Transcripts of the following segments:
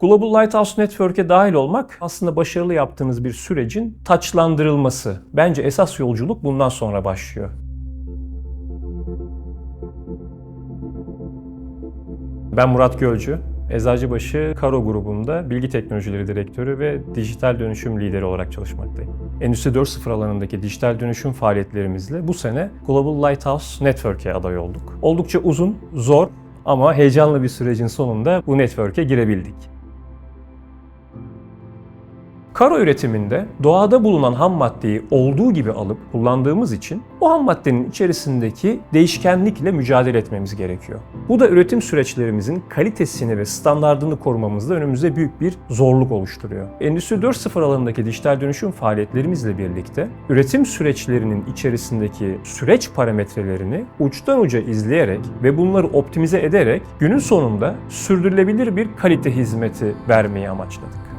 Global Lighthouse Network'e dahil olmak aslında başarılı yaptığınız bir sürecin taçlandırılması. Bence esas yolculuk bundan sonra başlıyor. Ben Murat Gölcü. Eczacıbaşı Karo grubunda Bilgi Teknolojileri Direktörü ve Dijital Dönüşüm Lideri olarak çalışmaktayım. Endüstri 4.0 alanındaki dijital dönüşüm faaliyetlerimizle bu sene Global Lighthouse Network'e aday olduk. Oldukça uzun, zor ama heyecanlı bir sürecin sonunda bu network'e girebildik. Karo üretiminde doğada bulunan ham maddeyi olduğu gibi alıp kullandığımız için o ham maddenin içerisindeki değişkenlikle mücadele etmemiz gerekiyor. Bu da üretim süreçlerimizin kalitesini ve standartını korumamızda önümüzde büyük bir zorluk oluşturuyor. Endüstri 4.0 alanındaki dijital dönüşüm faaliyetlerimizle birlikte üretim süreçlerinin içerisindeki süreç parametrelerini uçtan uca izleyerek ve bunları optimize ederek günün sonunda sürdürülebilir bir kalite hizmeti vermeyi amaçladık.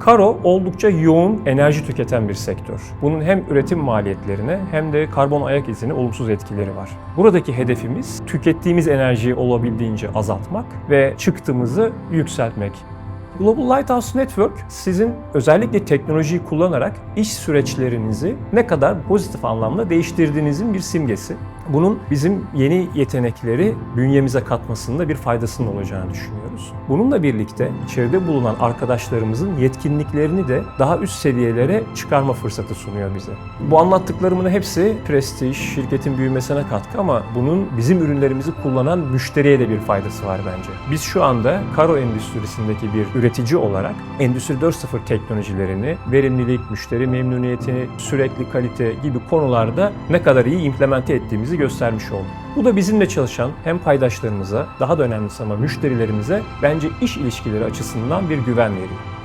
Karo oldukça yoğun enerji tüketen bir sektör. Bunun hem üretim maliyetlerine hem de karbon ayak izine olumsuz etkileri var. Buradaki hedefimiz tükettiğimiz enerjiyi olabildiğince azaltmak ve çıktığımızı yükseltmek. Global Lighthouse Network sizin özellikle teknolojiyi kullanarak iş süreçlerinizi ne kadar pozitif anlamda değiştirdiğinizin bir simgesi. Bunun bizim yeni yetenekleri bünyemize katmasında bir faydasının olacağını düşünüyoruz. Bununla birlikte içeride bulunan arkadaşlarımızın yetkinliklerini de daha üst seviyelere çıkarma fırsatı sunuyor bize. Bu anlattıklarımın hepsi prestij, şirketin büyümesine katkı ama bunun bizim ürünlerimizi kullanan müşteriye de bir faydası var bence. Biz şu anda karo endüstrisindeki bir üretici olarak Endüstri 4.0 teknolojilerini, verimlilik, müşteri memnuniyeti, sürekli kalite gibi konularda ne kadar iyi implemente ettiğimizi göstermiş olduk. Bu da bizimle çalışan hem paydaşlarımıza, daha da önemlisi ama müşterilerimize bence iş ilişkileri açısından bir güven veriyor.